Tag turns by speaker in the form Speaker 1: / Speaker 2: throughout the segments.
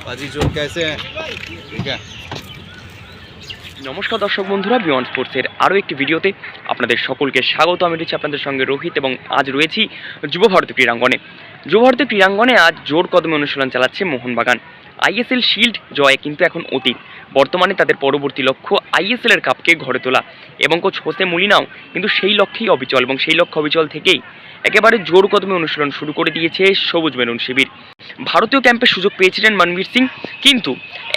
Speaker 1: बाजी जो कैसे हैं ठीक है
Speaker 2: নমস্কার দর্শক বন্ধুরা বিয়ন্ড স্পোর্টসের আরও একটি ভিডিওতে আপনাদের সকলকে স্বাগত আমি রয়েছি আপনাদের সঙ্গে রোহিত এবং আজ রয়েছি যুব ভারতী ক্রীড়াঙ্গনে যুব ভারতী ক্রীড়াঙ্গনে আজ জোর কদমে অনুশীলন চালাচ্ছে মোহনবাগান আইএসএল শিল্ড জয় কিন্তু এখন অতীত বর্তমানে তাদের পরবর্তী লক্ষ্য আইএসএল এর কাপকে ঘরে তোলা এবং কোচ হোসে মুলিনাও কিন্তু সেই লক্ষ্যেই অবিচল এবং সেই লক্ষ্য অবিচল থেকেই একেবারে জোর কদমে অনুশীলন শুরু করে দিয়েছে সবুজ মেরুন শিবির ভারতীয় ক্যাম্পে সুযোগ পেয়েছিলেন মনবীর সিং, কিন্তু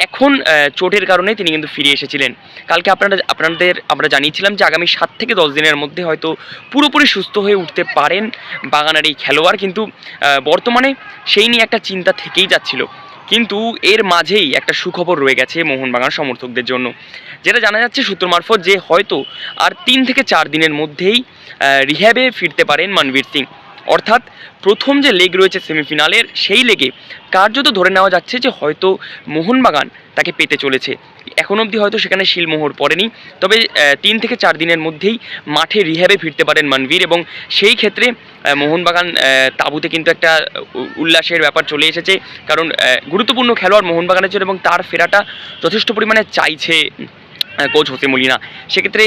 Speaker 2: এখন চোটের কারণে তিনি কিন্তু ফিরে এসেছিলেন। কালকে আপনারা, আপনাদের, আমরা জানিয়েছিলাম যে আগামী সাত থেকে দশ দিনের মধ্যে হয়তো পুরোপুরি সুস্থ হয়ে উঠতে পারেন বাগানের এই খেলোয়াড়, কিন্তু বর্তমানে সেই নিয়ে একটা চিন্তা থেকেই যাচ্ছিল। কিন্তু এর মাঝেই একটা সুখবর রয়ে গেছে মোহনবাগান সমর্থকদের জন্য। যেটা জানা যাচ্ছে সূত্র মারফত যে হয়তো আর তিন থেকে চার দিনের মধ্যেই রিহ্যাবে ফিরতে পারেন মনবীর সিং। অর্থাৎ প্রথম যে লেগ রয়েছে সেমিফিনালের, সেই লেগে কার্যত ধরে নেওয়া যাচ্ছে যে হয়তো মোহনবাগান তাকে পেতে চলেছে। এখন অবধি হয়তো সেখানে শিলমোহর পড়েনি। তবে তিন থেকে চার দিনের মধ্যেই মাঠে রিহ্যাবে ফিরতে পারেন মানবীর এবং সেই ক্ষেত্রে মোহনবাগান তাঁবুতে কিন্তু একটা উল্লাসের ব্যাপার চলে এসেছে। কারণ গুরুত্বপূর্ণ খেলোয়াড় মোহনবাগানের জন্য এবং তার ফেরাটা যথেষ্ট পরিমাণে চাইছে কোচ হোসে মলিনা। সেক্ষেত্রে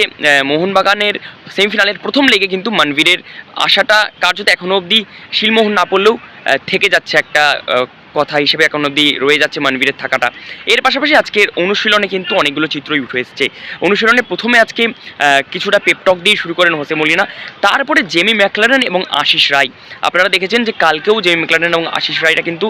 Speaker 2: মোহনবাগানের সেমিফিনালের প্রথম লেগে কিন্তু মানবীরের আশাটা কার্যত এখনও অবধি শিলমোহন না পড়লেও থেকে যাচ্ছে একটা কথা হিসেবে এখন অবধি রয়ে যাচ্ছে মানবীরের থাকাটা। এর পাশাপাশি আজকের অনুশীলনে কিন্তু অনেকগুলো চিত্রই উঠে এসেছে। অনুশীলনে প্রথমে আজকে কিছুটা পেপটক দিয়ে শুরু করেন হোসে মলিনা। তারপরে জেমি ম্যাকলারেন এবং আশিস রায়। আপনারা দেখেছেন যে কালকেও জেমি ম্যাকলারেন এবং আশিস রায়রা কিন্তু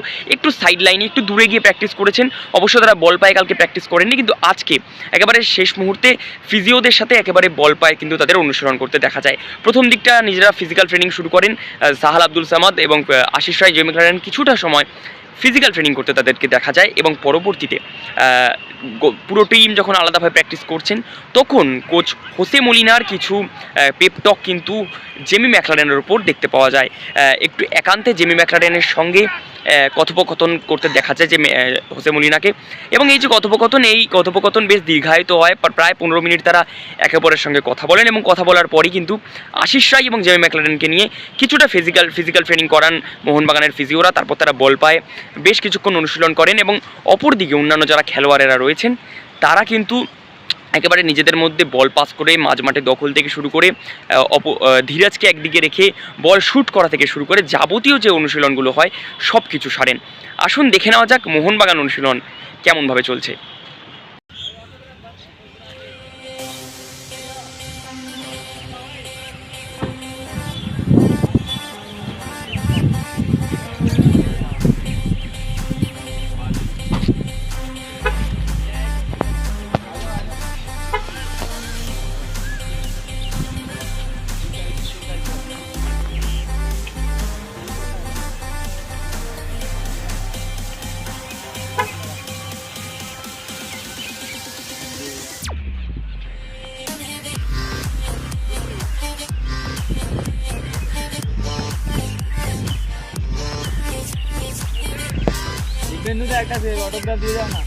Speaker 2: একটু সাইড লাইনে একটু দূরে গিয়ে প্র্যাকটিস করেছেন। অবশ্য তারা বল পায়ে কালকে প্র্যাকটিস করেননি, কিন্তু আজকে একেবারে শেষ মুহূর্তে ফিজিওদের সাথে একেবারে বল পায়ে কিন্তু তাদের অনুসরণ করতে দেখা যায়। প্রথম দিকটা নিজেরা ফিজিক্যাল ট্রেনিং শুরু করেন সাহাল আব্দুল সামাদ এবং আশিস রায় জেমি ম্যাকলারেন কিছুটা সময় ফিজিক্যাল ট্রেনিং করতে তাদেরকে দেখা যায় এবং পরবর্তীতে পুরো টিম যখন আলাদাভাবে প্র্যাকটিস করছেন, তখন কোচ হোসে মলিনার কিছু পেপটক কিন্তু জেমি ম্যাকলারেনের ওপর দেখতে পাওয়া যায়। একটু একান্তে জেমি ম্যাকলারেনের সঙ্গে কথোপকথন করতে দেখা যায় যে হোসে মলিনাকে। এবং এই যে কথোপকথন, এই কথোপকথন বেশ দীর্ঘায়িত হয়, প্রায় পনেরো মিনিট তারা একে অপরের সঙ্গে কথা বলেন এবং কথা বলার পরই কিন্তু আশিস রায় এবং জেমি ম্যাকলারেনকে নিয়ে কিছুটা ফিজিক্যাল ফিজিক্যাল ট্রেনিং করান মোহনবাগানের ফিজিওরা তারপর তারা বল পায়, বেশ কিছুক্ষণ অনুশীলন করেন এবং অপরদিকে অন্যান্য যারা খেলোয়াড়েরা রয়েছেন, তারা কিন্তু একেবারে নিজেদের মধ্যে বল পাস করে মাঝ মাঠে দখল থেকে শুরু করে অপ- ধীরাজকে একদিকে রেখে বল শ্যুট করা থেকে শুরু করে যাবতীয় যে অনুশীলনগুলো হয় সব কিছু সারেন। আসুন দেখে নেওয়া যাক মোহনবাগান অনুশীলন কেমনভাবে চলছে।
Speaker 3: একটা অটোগ্রাফ দিয়ে দাও না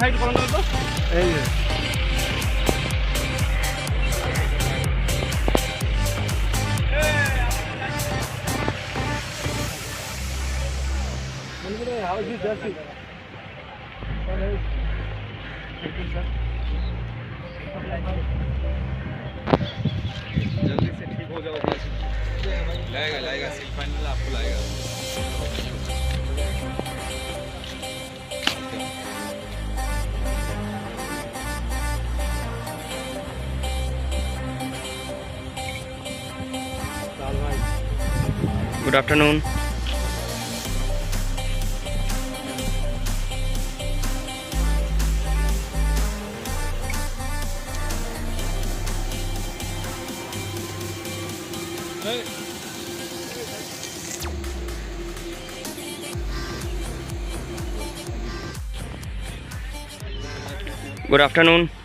Speaker 3: ভাই একটু কলম তো এই যে How is it, Jesse?
Speaker 1: जल्दी से ठीक हो जाओ लाएगा लाएगा सेमीफाइनल आपको लाएगा
Speaker 2: Good afternoon Good afternoon.